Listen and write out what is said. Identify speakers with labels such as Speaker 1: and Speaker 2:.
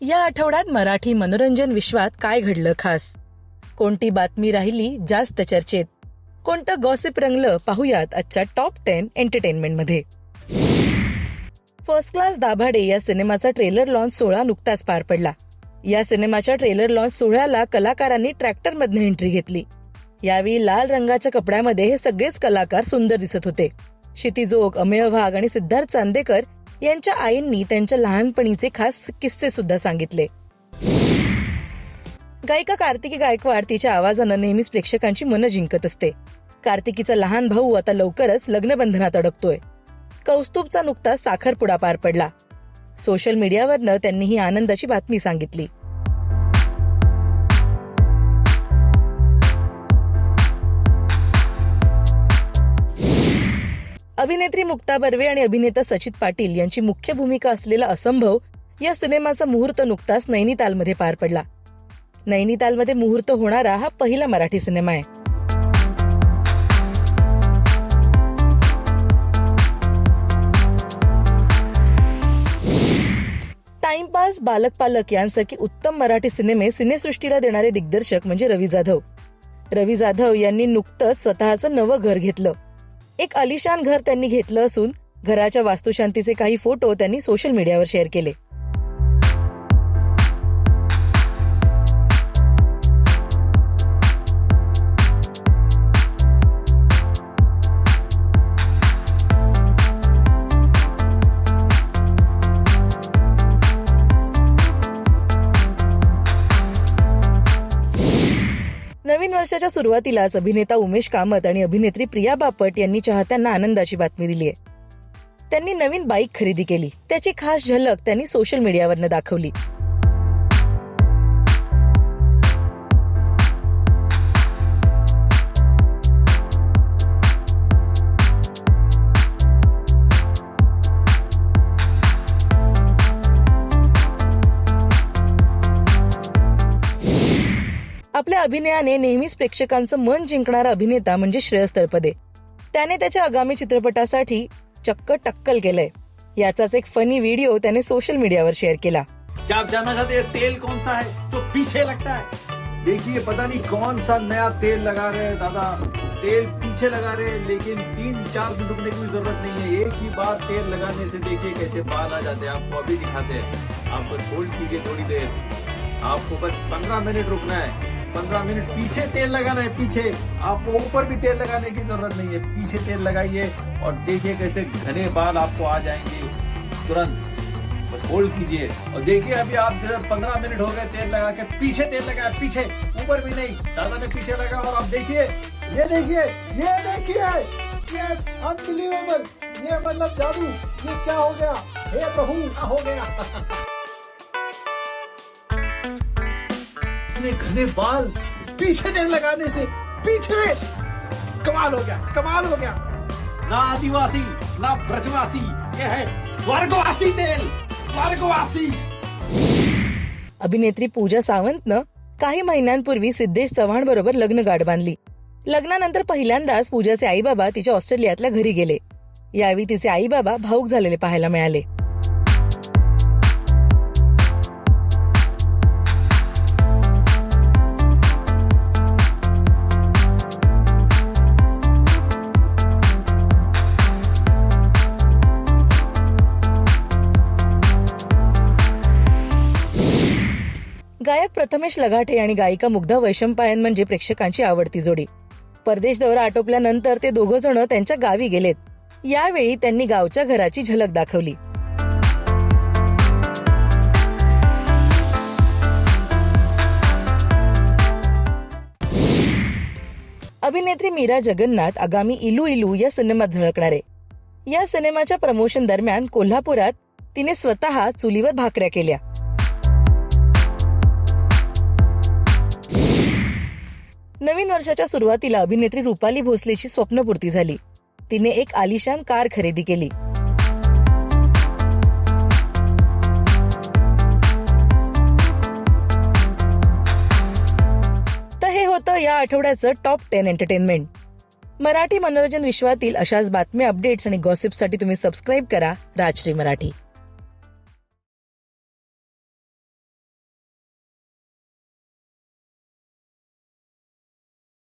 Speaker 1: या आठवड्यात मराठी मनोरंजन विश्वात काय घडलं खास? कोणती बातमी राहिली जास्त चर्चेत? कोणतं गॉसिप रंगलं पाहुयात आजच्या टॉप टेन एंटरटेनमेंटमध्ये फर्स्ट क्लास दाभाडे या सिनेमाचा ट्रेलर लॉन्च सोहळा नुकताच पार पडला. या सिनेमाच्या ट्रेलर लॉन्च सोहळ्याला कलाकारांनी ट्रॅक्टर मधनं एंट्री घेतली. यावेळी लाल रंगाच्या कपड्यामध्ये हे सगळेच कलाकार सुंदर दिसत होते. क्षितिजोग अमेय वाघ आणि सिद्धार्थ चांदेकर यांच्या आईंनी त्यांच्या लहानपणीचे खास किस्से सुद्धा सांगितले. गायिका कार्तिकी गायकवाड तिच्या आवाजानं नेहमीच प्रेक्षकांची मनं जिंकत असते. कार्तिकीचा लहान भाऊ आता लवकरच लग्नबंधनात अडकतोय. कौस्तुभचा नुकताच साखरपुडा पार पडला. सोशल मीडियावरनं त्यांनी ही आनंदाची बातमी सांगितली. अभिनेत्री मुक्ता बर्वे आणि अभिनेता सचित पाटील यांची मुख्य भूमिका असलेला असंभव या सिनेमाचा मुहूर्त नुकताच नैनितालमध्ये पार पडला. नैनितालमध्ये मुहूर्त होणारा हा पहिला मराठी सिनेमा आहे. टाइमपास बालक पालक यांसारखी उत्तम मराठी सिनेमे सिनेसृष्टीला देणारे दिग्दर्शक म्हणजे रवी जाधव. रवी जाधव यांनी नुकतंच स्वतःचं नवं घर घेतलं. एक अलिशान घर त्यांनी घेतलं असून घराच्या वास्तुशांतीचे काही फोटो त्यांनी सोशल मीडियावर शेअर केले. नवीन वर्षाच्या सुरुवातीलाच अभिनेता उमेश कामत आणि अभिनेत्री प्रिया बापट यांनी चाहत्यांना आनंदाची बातमी दिली आहे. त्यांनी नवीन बाईक खरेदी केली. त्याची खास झलक त्यांनी सोशल मीडियावरनं दाखवली. आपल्या अभिनयाने नेहमीच प्रेक्षकांचं मन जिंकणारा अभिनेता म्हणजे श्रेयस तळपदे. त्याने त्याच्या आगामी चित्रपटासाठी चक्क टक्कल केलंय. याचाच एक फनी व्हिडिओ त्याने सोशल मीडियावर शेअर केला.
Speaker 2: क्या आप जानना चाहते हैं तेल कौन सा है जो पीछे लगता है? देखिए पता नहीं कौन सा नया तेल लगा रहे हैं दादा। तेल पीछे लगा रहे हैं लेकिन तीन चार दिन रुकने की जरूरत नहीं है। एक ही बार तेल लगाने से देखिए कैसे बाल आ जाते हैं। आपको अभी दिखाते हैं। आप बस होल्ड कीजिए थोड़ी देर। आपको बस पंद्रह मिनट रुकना है। पंद्रह मिनट पीछे तेल लगाना है, पीछे। आपको ऊपर भी तेल लगाने की ज़रूरत नहीं है, पीछे तेल लगाइए और देखिए कैसे घने बाल आपको आ जाएँगे। तुरंत। बस होल्ड कीजिए। और देखिए अभी आप पंद्रह मिनट हो गए तेल लगा के, पीछे तेल लगा पीछे। ऊपर भी नहीं, दादा ने पीछे लगा और आप देखिए। ये देखिए ये देखिए। अनबिलीवेबल ये मतलब जादू। ये क्या हो गया? हे प्रभु, क्या हो गया? इतने घने बाल पीछे तेल लगाने से पीछे कमाल हो गया कमाल हो गया। ना आदिवासी ना ब्रजवासी ये है स्वर्गवासी तेल स्वर्गवासी।
Speaker 1: अभिनेत्री पूजा सावंतनं काही महिन्यांपूर्वी सिद्धेश चव्हाण बरोबर लग्न गाठ बांधली. लग्नानंतर पहिल्यांदाच पूजाचे आई बाबा तिच्या ऑस्ट्रेलियातल्या घरी गेले. यावेळी तिचे आई बाबा भाऊक झालेले पाहायला मिळाले. गायक प्रथमेश लगाटे आणि गायिका मुग्धा वैशंपायन म्हणजे प्रेक्षकांची आवडती जोडी. परदेश दौरा आटोपल्यानंतर ते दोघं जण त्यांच्या गावी गेलेत. यावेळी त्यांनी गावच्या घराची झलक दाखवली. अभिनेत्री मीरा जगन्नाथ आगामी इलू इलू या सिनेमात झळकणार. आहे या सिनेमाच्या प्रमोशन दरम्यान कोल्हापुरात तिने स्वतः चुलीवर भाकऱ्या केल्या. नवीन वर्षाच्या सुरुवातीला अभिनेत्री रुपाली भोसलेची स्वप्नपूर्ती झाली. तिने एक आलिशान कार खरेदी केली. तर हे होतं या आठवड्याचं टॉप टेन एंटरटेनमेंट मराठी मनोरंजन विश्वातील अशाच बातम्या अपडेट्स आणि गॉसिपसाठी तुम्ही सबस्क्राईब करा राजश्री मराठी.